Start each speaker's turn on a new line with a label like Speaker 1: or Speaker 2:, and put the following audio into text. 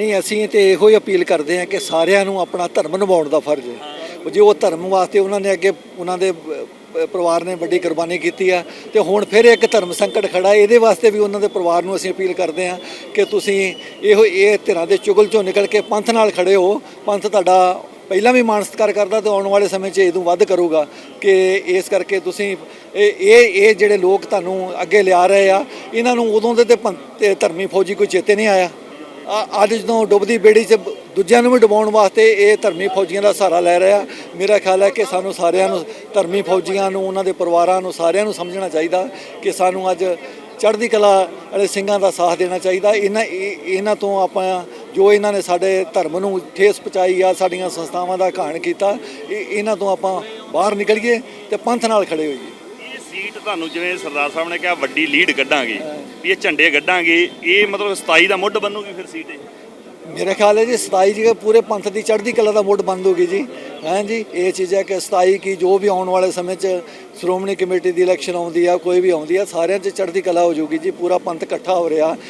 Speaker 1: ਨਹੀਂ, ਅਸੀਂ ਤੇ ਇਹੋ ਹੀ ਅਪੀਲ ਕਰਦੇ ਹਾਂ ਕਿ ਸਾਰਿਆਂ ਨੂੰ ਆਪਣਾ ਧਰਮ ਨਿਭਾਉਣ ਦਾ ਫਰਜ਼ ਹੈ। ਜੇ ਉਹ ਧਰਮ ਵਾਸਤੇ ਉਹਨਾਂ ਨੇ ਅੱਗੇ, ਉਹਨਾਂ ਦੇ ਪਰਿਵਾਰ ਨੇ ਵੱਡੀ ਕੁਰਬਾਨੀ ਕੀਤੀ ਆ, ਤੇ ਹੁਣ ਫਿਰ ਇੱਕ ਧਰਮ ਸੰਕਟ ਖੜਾ, ਇਹਦੇ ਵਾਸਤੇ ਵੀ ਉਹਨਾਂ ਦੇ ਪਰਿਵਾਰ ਨੂੰ ਅਸੀਂ ਅਪੀਲ ਕਰਦੇ ਹਾਂ ਕਿ ਤੁਸੀਂ ਇਹੋ, ਇਹ ਧਿਰਾਂ ਦੇ ਚੁਗਲ ਚੋਂ ਨਿਕਲ ਕੇ ਪੰਥ ਨਾਲ ਖੜੇ ਹੋ। ਪੰਥ ਤੁਹਾਡਾ ਪਹਿਲਾਂ ਵੀ ਮਾਣ ਸਤਿਕਾਰ ਕਰਦਾ ਤੇ ਆਉਣ ਵਾਲੇ ਸਮੇਂ 'ਚ ਇਹਦੋਂ ਵੱਧ ਕਰੂਗਾ ਕਿ ਇਸ ਕਰਕੇ ਤੁਸੀਂ ਇਹ ਇਹ ਜਿਹੜੇ ਲੋਕ ਤੁਹਾਨੂੰ ਅੱਗੇ ਲਿਆ ਰਹੇ ਆ, ਇਹਨਾਂ ਨੂੰ ਉਦੋਂ ਦੇ ਤੇ ਪੰਥ- ਤੇ ਧਰਮੀ ਫੌਜੀ ਕੋਈ ਚੇਤੇ ਨਹੀਂ ਆਇਆ। ਅੱਜ ਜਦੋਂ ਡੁੱਬਦੀ ਬੇੜੀ 'ਚ ਦੂਜਿਆਂ ਨੂੰ ਵੀ ਡੁਬਾਉਣ ਵਾਸਤੇ ਇਹ ਧਰਮੀ ਫੌਜੀਆਂ ਦਾ ਸਹਾਰਾ ਲੈ ਰਿਹਾ। ਮੇਰਾ ਖਿਆਲ ਹੈ ਕਿ ਸਾਨੂੰ ਸਾਰਿਆਂ ਨੂੰ ਧਰਮੀ ਫੌਜੀਆਂ ਨੂੰ, ਉਹਨਾਂ ਦੇ ਪਰਿਵਾਰਾਂ ਨੂੰ, ਸਾਰਿਆਂ ਨੂੰ ਸਮਝਣਾ ਚਾਹੀਦਾ ਕਿ ਸਾਨੂੰ ਅੱਜ ਚੜ੍ਹਦੀ ਕਲਾ ਵਾਲੇ ਸਿੰਘਾਂ ਦਾ ਸਾਥ ਦੇਣਾ ਚਾਹੀਦਾ। ਇਹਨਾਂ ਇਹ- ਇਹਨਾਂ ਤੋਂ ਆਪਾਂ ਜੋ ਇਹਨਾਂ ਨੇ ਸਾਡੇ ਧਰਮ ਨੂੰ ਠੇਸ ਪਹੁੰਚਾਈ ਆ, ਸਾਡੀਆਂ ਸੰਸਥਾਵਾਂ ਦਾ ਘਾਣ ਕੀਤਾ, ਇਹ- ਇਹਨਾਂ ਤੋਂ ਆਪਾਂ ਬਾਹਰ ਨਿਕਲੀਏ ਤੇ ਪੰਥ ਨਾਲ ਖੜੇ ਹੋਈਏ।
Speaker 2: ਸੀਟ ਤੁਹਾਨੂੰ ਜਿਵੇਂ ਸਰਦਾਰ ਸਾਹਿਬ ਨੇ ਕਿਹਾ, ਵੱਡੀ ਲੀਡ ਕੱਢਾਂਗੇ, ਵੀ ਇਹ ਝੰਡੇ ਕੱਢਾਂਗੇ, ਇਹ ਮਤਲਬ 27 ਦਾ ਮੁੱਢ ਬਣੂਗੀ ਫਿਰ ਸੀਟ ਇਹ?
Speaker 1: ਮੇਰੇ ਖਿਆਲ ਹੈ ਜੀ 27 ਜੀ, ਪੂਰੇ ਪੰਥ ਦੀ ਚੜ੍ਹਦੀ ਕਲਾ ਦਾ ਮੁੱਢ ਬੰਦ ਹੋ ਜੀ। ਹਾਂ ਜੀ, ਇਹ ਚੀਜ਼ ਹੈ ਕਿ 27 ਕੀ ਜੋ ਵੀ ਆਉਣ ਵਾਲੇ ਸਮੇਂ 'ਚ ਸ਼੍ਰੋਮਣੀ ਕਮੇਟੀ ਦੀ ਇਲੈਕਸ਼ਨ ਆਉਂਦੀ ਆ, ਕੋਈ ਵੀ ਆਉਂਦੀ ਆ, ਸਾਰਿਆਂ 'ਚ ਚੜ੍ਹਦੀ ਕਲਾ ਹੋ ਜਾਊਗੀ ਜੀ, ਪੂਰਾ ਪੰਥ ਇਕੱਠਾ ਹੋ ਰਿਹਾ।